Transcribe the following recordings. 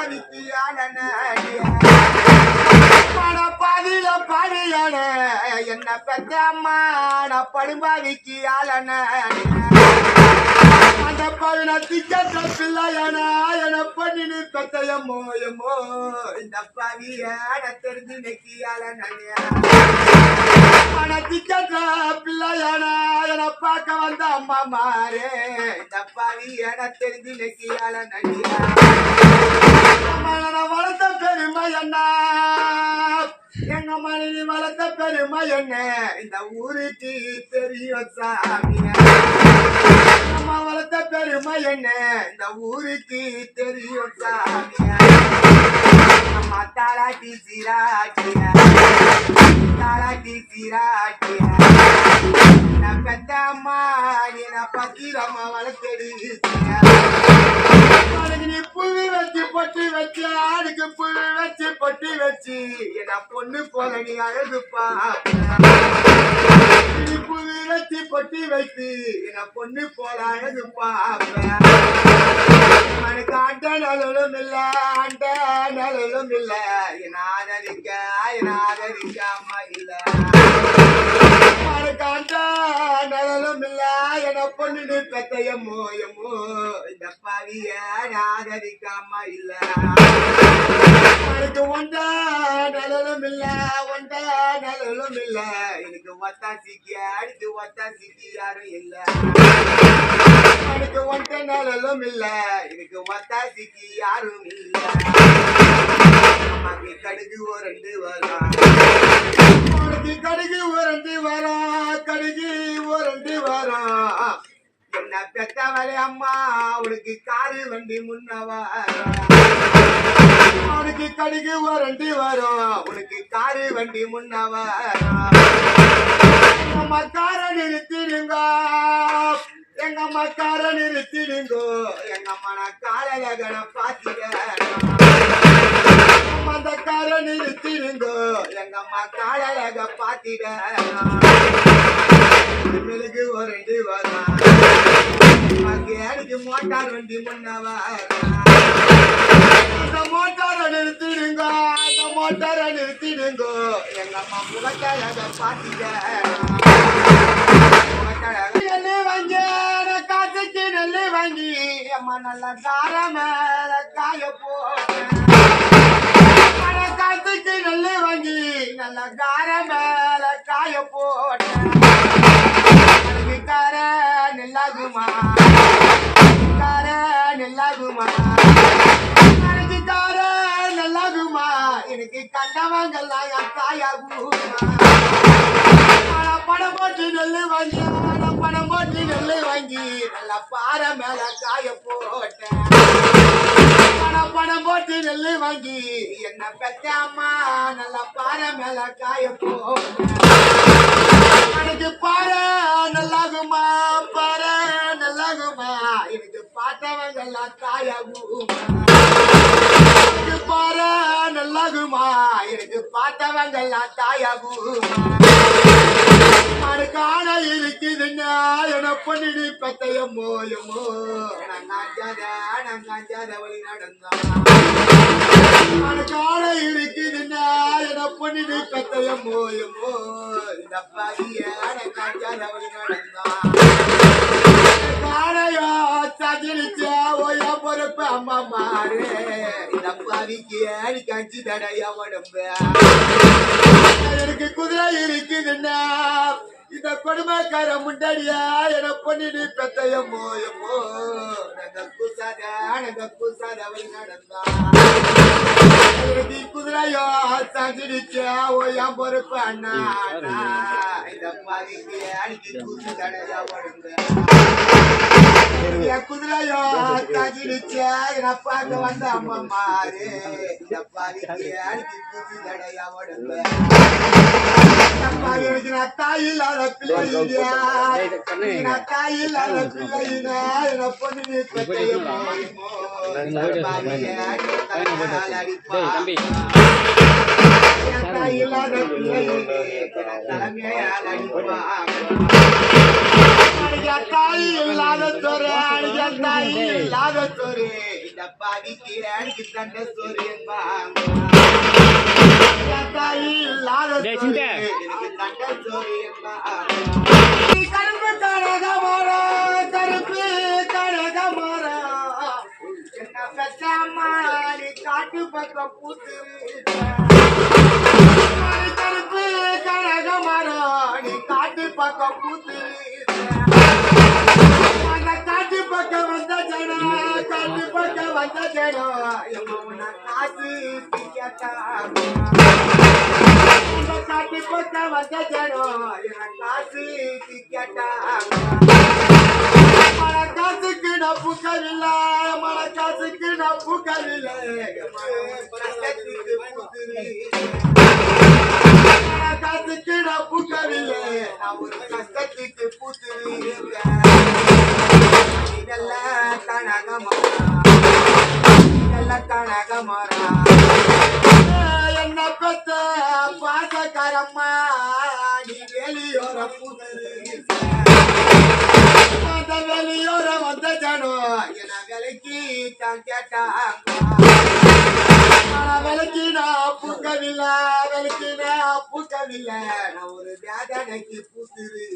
படும்பாவிக்கு பாதியில என்ன பெத்த அம்மா நான் படும்பாவிக்கு ஆளன அந்த பழுன திக்கற்ற பிள்ளையான என பண்ணினு பெத்தையம்மோ எம்மோ இந்த பாவியான தெரிஞ்சு நெக்கி ஆளன ஆனா பிள்ளையான என பார்க்க வந்த அம்மா மாறே இந்த தெரிஞ்சு நெக்கியால ஆளன வளர்த்த பெருமை என்ன? எங்க மனைவி வளர்த்த பெருமை என்ன? இந்த ஊருக்கு தெரியும் சாமியா அம்மா வளர்த்த பெருமை என்ன? இந்த ஊருக்கு தெரியும் சாமியா அம்மா தாராட்டி சீராட்டியா தாராட்டி சீராட்டியா நான் பெத்த அம்மா என்ன பத்திரமா வளர்த்தெடுத்தீங்க அதுக்கு நீ புவி வச்சு பொட்டி வச்சு ஆடுக்கு புவி வச்சு பொட்டி வச்சு என்ன பொண்ணு போல நீ அழகுப்பா நீ புவி வச்சு பொட்டி வைத்து என்ன பொண்ணு போல அழகுப்பா எனக்கு அண்ட நலனும் இல்ல அண்ட நலனும் இல்ல என் ஆதரிக்க என்ன ஆதரிக்க அம்மா இல்ல எனக்கு காண்டா நலனும் இல்ல என பொண்ணு பெத்தையம்மோ எம்மோ இந்த பாவிய நாகரிக்காம இல்ல. எனக்கு ஒண்டா நலனும் இல்ல ஒண்டா நலனும் இல்ல. எனக்கு ஒத்தாசிக்கு அடிக்கு ஒத்தாசிக்கு யாரும் இல்ல. எனக்கு ஒன்ற நலனும் இல்ல எனக்கு ஒத்தாசிக்கு யாரும் இல்ல. அம்மாக்கு கடுகு ஒரு ரெண்டு வரும் உனக்கு கடுகு உரண்டு வரும் கடுகு உரண்டு வரும் என்ன பெத்தவளே அம்மா உனக்கு காரு வண்டி முன்னவா உனக்கு கடுகு உரண்டு வரும் உனக்கு காரு வண்டி முன்னவா நம்ம கார நிறுத்திடுங்க. எங்க அம்மா கார நிறுத்திடுங்கோ. எங்க அம்மா நான் காலையில பாத்திக்கிறேன் அந்த நிறுத்திருந்தோ எங்க அம்மா காலையாக பாத்திட. மெழுகு ஒரு ரெண்டு வரும் எனக்கு மோட்டார் வண்டி முன்னவா அந்த மோட்டாரை நிறுத்திடுங்க. அந்த மோட்டாரை நிறுத்திடுங்க. எங்க அம்மா முகக்காயாக பாத்திட. நெல்லு வாங்கி காத்துக்கு நெல்லு வாங்கி. அம்மா நல்லா தாராம காய போ காத்துக்கு நெல்லு வாங்கி நல்ல கார மேல காய போட்டேன் அதுக்கு கார நெல்லாகுமா? கார நெல்லாகுமா? எனக்கு கார நெல்லாகுமா? எனக்கு கண்டவங்கெல்லாம் என் காயாகுமா பணம் போட்டு நெல்லு வாங்கி பணம் போட்டு நெல்லு வாங்கி நல்ல பாறை மேல காய போட்டேன் பணம் போட்டு நெல்லு வாங்கி என்ன பெத்த அம்மா நல்ல பாறை மேல காய போட்டேன் எனக்கு பாறை நல்லாகுமா? பாறை நல்லாகுமா? எனக்கு பார்த்தவங்கெல்லாம் தாயாகுமா எனக்கு பாறை நல்லாகுமா? எனக்கு பார்த்தவங்கெல்லாம் தாயாகுமா அது காண இருக்குதுன்னா என பண்ணிடு நான் காஞ்சாத நங்காஞ்சாத நங்காஞ்சாத வழி நடந்தான் அது இருக்குதுன்னா என பண்ணிடு பெத்தையம்மோ எம்மோ இந்த பாதிய நங்காஞ்சாத வழி நடந்தா காணையோ சகிரிச்சா ஓயா பொறுப்பு அம்மா மாறு இந்த பாதிக்கு அடிக்க அஞ்சு தடைய உடம்பு. எனக்கு குதிரை இருக்குதுன்னா இந்த கொடுமைக்கார முன்னாடியா என பண்ணிடு பெத்தையம்மோ எம்மோ குதிரையோ சங்கிடிச்சா ஓயா பொறுப்பு அண்ணா. இந்த பாதிக்கு அடிக்கி கூசு தடையா உடம்பு. என் குதிரையோ தகிடிச்சு நான் பார்க்க வந்த அம்மா மாறு தாய் இல்லாத பிள்ளையா நான் தாய் இல்லாத பிள்ளையினா என்ன பொண்ணு நீ தாய் இல்லாத பிள்ளையினே தலைமையால் அடிப்பா அடிக்க தாய் இல்லாத சொரு அடிக்க தாய் இல்லாத சொரு பாவிக்கு அடிக்கு தண்ட என்பாங்க தாயி இல்லாத சிண்டே. எனக்கு தண்ட நீ கரும்பு கனக மரம் கருப்பு கனக மரம் என்ன பெற்றாமா நீ காட்டு பக்கம் பூத்து கருப்பு கனக மரம் நீ காட்டு பக்கம் பூத்து பக்கம் வந்த ஜனம் எம்ம உன்னை காசு கேட்டாங்க இந்த காட்டு பக்கம் வந்த ஜனம் என்ன காசு கேட்டாங்க மழ காசுக்கு நான் புக்கவில்லை மழ காசுக்கு நான் புக்கவில்லை கஷ்டத்துக்கு புத்துரு. மழ காசுக்கு நான் புக்கவில்லை நான் ஒரு கஷ்டத்துக்கு புத்துரு. நல்ல கனக மரா நல்ல கனக என்ன கொத்த பாசக்காரம்மா? நீ வெளியோர புதுரு அந்த வெளியோர வந்த ஜனம் என விலைக்கு தான் கேட்டாங்க. நான் விலைக்கு நான் பூக்கவில்லை விலைக்கு நான் பூக்கவில்லை. நான் ஒரு வேதனைக்கு பூத்துரு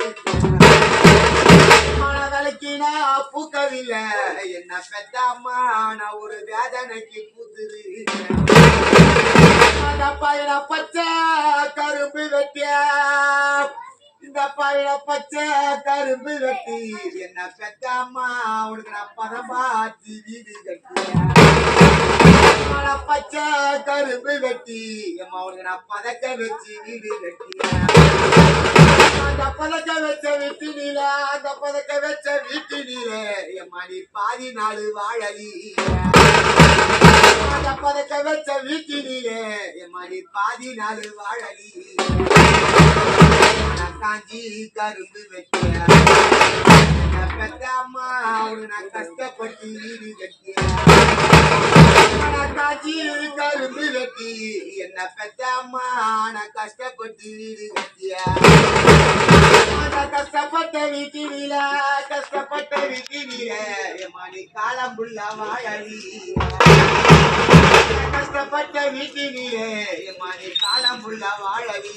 விலைக்கு நான் என்ன பெத்தாமா நான் ஒரு வேதனைக்கு பூத்துரு பயிர பச்சை கரும்பு வெட்டிய இந்த பயிர பச்சை கரும்பு வெட்டி. என்ன பெத்தாமா உனக்கு நான் பரமாத்தி வீடு கட்டிய பச்சை கரும்பு வெட்டி. எம்மா உனக்கு நான் பதக்க வச்சு வீடு கட்டிய அந்த வச்ச வீட்டினில எம்மா நீ பாதி நாள் வாழலி பதக்க வச்ச வீட்டினிலே எம்மா நீ பாதி நாள் வாழலி காஞ்சி கரும்பு வச்சிய அம்மா அவனு நான் கஷ்டப்பட்டு வீடு கட்டிய? காஞ்சி கரும்பு வெட்டி என்ன பெத்த அம்மா நான் கஷ்டப்பட்டு வீடு கட்டியா? வீட்டினில காலம் புள்ள கஷ்டப்பட்ட வீட்டினிலே எம்மாடி காலம் புள்ள வாழலி